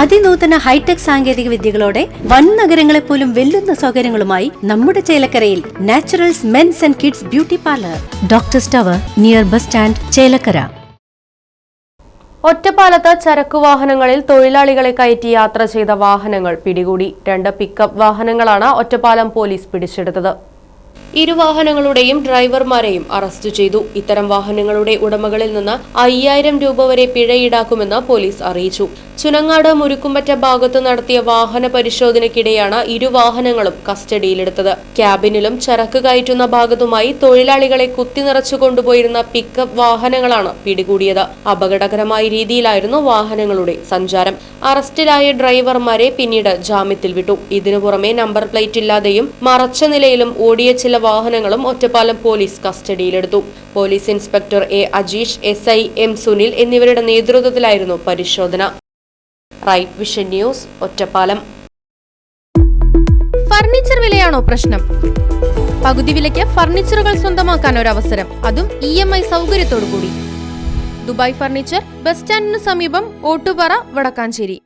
അതിനൂതന hi tech സാങ്കേതിക വിദ്യകളോടെ വൻ നഗരങ്ങളെ പോലും വെല്ലുന്ന സൗകര്യങ്ങളുമായി നമ്മുടെ ചേലക്കരയിൽ naturals men's and kids beauty parlour. Doctor സ്റ്റവർ near bus stand Chelakkara. ഒറ്റപ്പാലത്ത് ചരക്കു വാഹനങ്ങളിൽ തൊഴിലാളികളെ കയറ്റി യാത്ര ചെയ്ത വാഹനങ്ങൾ പിടികൂടി. രണ്ട് പിക്കപ്പ് വാഹനങ്ങളാണ് ഒറ്റപ്പാലം പോലീസ് പിടിച്ചെടുത്തത്. ഇരു വാഹനങ്ങളുടെയും ഡ്രൈവർമാരെയും അറസ്റ്റ് ചെയ്തു. ഇത്തരം വാഹനങ്ങളുടെ ഉടമകളിൽ നിന്ന് അയ്യായിരം രൂപ വരെ പിഴ ഈടാക്കുമെന്ന് പോലീസ് അറിയിച്ചു. ചുനങ്ങാട് മുരുക്കുമ്പറ്റ ഭാഗത്ത് നടത്തിയ വാഹന പരിശോധനയ്ക്കിടെയാണ് ഇരുവാഹനങ്ങളും കസ്റ്റഡിയിലെടുത്തത്. ക്യാബിനിലും ചരക്ക് കയറ്റുന്ന ഭാഗത്തുമായി തൊഴിലാളികളെ കുത്തി നിറച്ചു കൊണ്ടുപോയിരുന്ന പിക്കപ്പ് വാഹനങ്ങളാണ് പിടികൂടിയത്. അപകടകരമായ രീതിയിലായിരുന്നു വാഹനങ്ങളുടെ സഞ്ചാരം. അറസ്റ്റിലായ ഡ്രൈവർമാരെ പിന്നീട് ജാമ്യത്തിൽ വിട്ടു. ഇതിനു പുറമെ നമ്പർ പ്ലേറ്റ് ഇല്ലാതെയും മറച്ച നിലയിലും ഓടിയ ചില വാഹനങ്ങളും ഒറ്റപ്പാലം പോലീസ് കസ്റ്റഡിയിലെടുത്തു. Police inspector A Ajeesh S I M Sunil എന്നിവരുടെ നേതൃത്വത്തിലായിരുന്നു പരിശോധന. Right vision news Ottapalam. Furniture വിലയാണോ പ്രശ്നം? പകുതി വിലയ്ക്ക് ഫർണിച്ചറുകൾ സ്വന്തമാക്കാൻ ഒരു അവസരം അതും ഇ എം ഐ സൗകര്യത്തോടു കൂടി ദുബായ് ഫർണിച്ചർ ബസ് സ്റ്റാൻഡിന് സമീപം ഓട്ടുപാറ വടക്കാഞ്ചേരി.